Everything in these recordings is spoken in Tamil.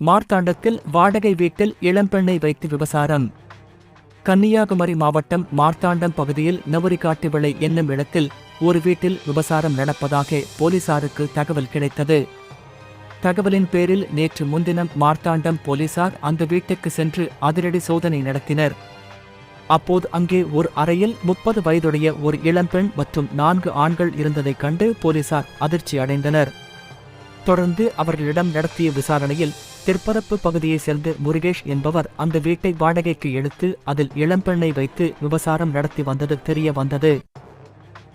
மார்த்தாண்டத்தில் வாடகை வீட்டில் இளம்பெண்ணை வைத்து விபசாரம் கன்னியாகுமரி மாவட்டம் மார்த்தாண்டம் பகுதியில் நவரிக்காட்டு விளை என்னும் இடத்தில் ஒரு வீட்டில் விபசாரம் நடப்பதாக போலீசாருக்கு தகவல் கிடைத்தது. தகவலின் பேரில் நேற்று முன்தினம் மார்த்தாண்டம் போலீசார் அந்த வீட்டுக்கு சென்று அதிரடி சோதனை நடத்தினர். அப்போது அங்கே ஒரு அறையில் முப்பது வயதுடைய ஒரு இளம்பெண் மற்றும் நான்கு ஆண்கள் இருந்ததைக் கண்டு போலீசார் அதிர்ச்சி அடைந்தனர் தொடர்ந்து அவர்களிடம் நடத்திய விசாரணையில் திற்பரப்பு பகுதியைச் சேர்ந்த முருகேஷ் என்பவர் அந்த வீட்டை வாடகைக்கு எடுத்து அதில் இளம்பெண்ணை வைத்து விபசாரம் நடத்தி வந்தது தெரிய வந்தது.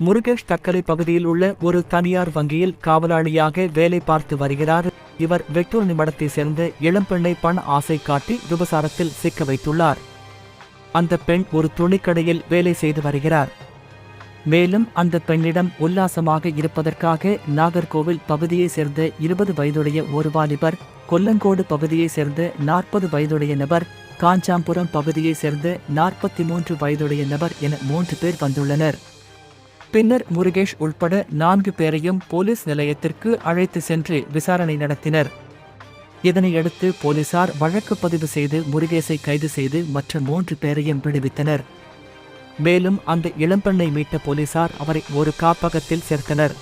முருகேஷ் தக்கலை பகுதியில் உள்ள ஒரு தனியார் வங்கியில் காவலாளியாக வேலை பார்த்து வருகிறார். இவர் வெட்டூர் நிமிடத்தைச் சேர்ந்த இளம்பெண்ணை பண ஆசை காட்டி விபசாரத்தில் சிக்க வைத்துள்ளார். அந்த பெண் ஒரு துணிக்கடையில் வேலை செய்து வருகிறார். மேலும் அந்த பெண்ணிடம் உல்லாசமாக இருப்பதற்காக நாகர்கோவில் பகுதியைச் சேர்ந்த இருபது வயதுடைய ஒரு வாலிபர் கொல்லங்கோடு பகுதியைச் சேர்ந்த நாற்பது வயதுடைய நபர் காஞ்சாம்புரம் பகுதியைச் சேர்ந்த நாற்பத்தி மூன்று வயதுடைய நபர் என மூன்று பேர் வந்துள்ளனர். பின்னர் முருகேஷ் உள்பட நான்கு பேரையும் போலீஸ் நிலையத்திற்கு அழைத்து சென்று விசாரணை நடத்தினர். இதனையடுத்து போலீசார் வழக்கு பதிவு செய்து முருகேசை கைது செய்து மற்ற மூன்று பேரையும் விடுவித்தனர். மேலும் அந்த இளம்பெண்ணை மீட்ட போலீசார் அவரை ஒரு காப்பகத்தில் சேர்த்தனர்.